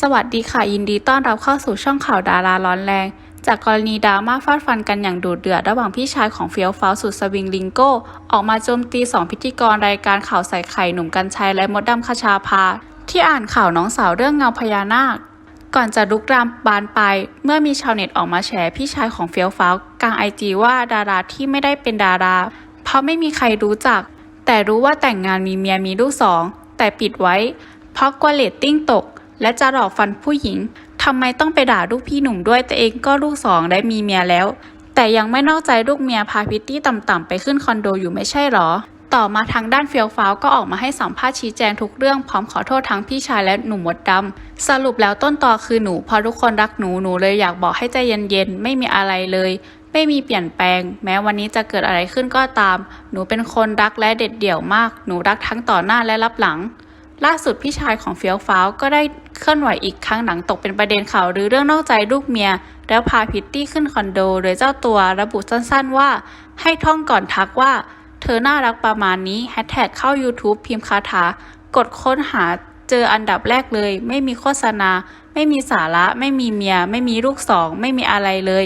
สวัสดีค่ะ ยินดีต้อนรับเข้าสู่ช่องข่าวดาราร้อนแรง จากกรณีดราม่าฟาดฟันกันอย่างดุเดือด ระหว่างพี่ชายของเฟียวฟ้าสุดสวิงลิงโก้ ออกมาโจมตีสองพิธีกรรายการข่าวใส่ไข่หนุ่มกัญชัยและมดดำคชาภา ที่อ่านข่าวน้องสาวเรื่องเงาพญานาค ก่อนจะลุกรามบานไป เมื่อมีชาวเน็ตออกมาแฉพี่ชายของเฟียวฟ้ากลางไอจีว่าดาราที่ไม่ได้เป็นดารา เพราะไม่มีใครรู้จัก แต่รู้ว่าแต่งงานมีเมียมีลูกสองแต่ปิดไว้ เพราะกลัวเรตติ้งตก และจะหลอกฟันผู้หญิงทำไมต้องไปด่าลูกพี่หนุ่มด้วยตัวเองก็ลูกสองและมีเมียแล้ว แต่ยังไม่นอกใจลูกเมียพาพิตตี้ต่ำๆไปขึ้นคอนโดอยู่ไม่ใช่หรอ ต่อมาทางด้านเฟียวฟ้าวก็ออกมาให้สัมภาษณ์ชี้แจงทุกเรื่องพร้อมขอโทษทั้งพี่ชายและหนุ่มมดดำสรุปแล้วต้นตอคือหนูเพอทุกคนรักหนูหนูเลยอยากบอกให้ใจเย็นๆไม่มีอะไรเลย ไม่มีเปลี่ยนแปลง แม้วันนี้จะเกิดอะไรขึ้นก็ตาม หนูเป็นคนรักและเด็ดเดี่ยวมาก หนูรักทั้งต่อหน้าและรับหลัง ล่าสุดพี่ชายของเฟียวฟ้าวก็ได้เคลื่อนไหวอีกครั้งหลังตกเป็นประเด็นข่าวหรือเรื่องนอกใจลูกเมีย แล้วพาพิตตี้ขึ้นคอนโด โดยเจ้าตัวระบุสั้นๆว่า ให้ท่องก่อนทักว่า เธอน่ารักประมาณนี้แฮชแท็กเข้า YouTube พิมพ์คาถากดค้นหาเจออันดับแรกเลย ไม่มีโฆษณา ไม่มีสาระ ไม่มีเมีย ไม่มีลูกสอง ไม่มีอะไรเลย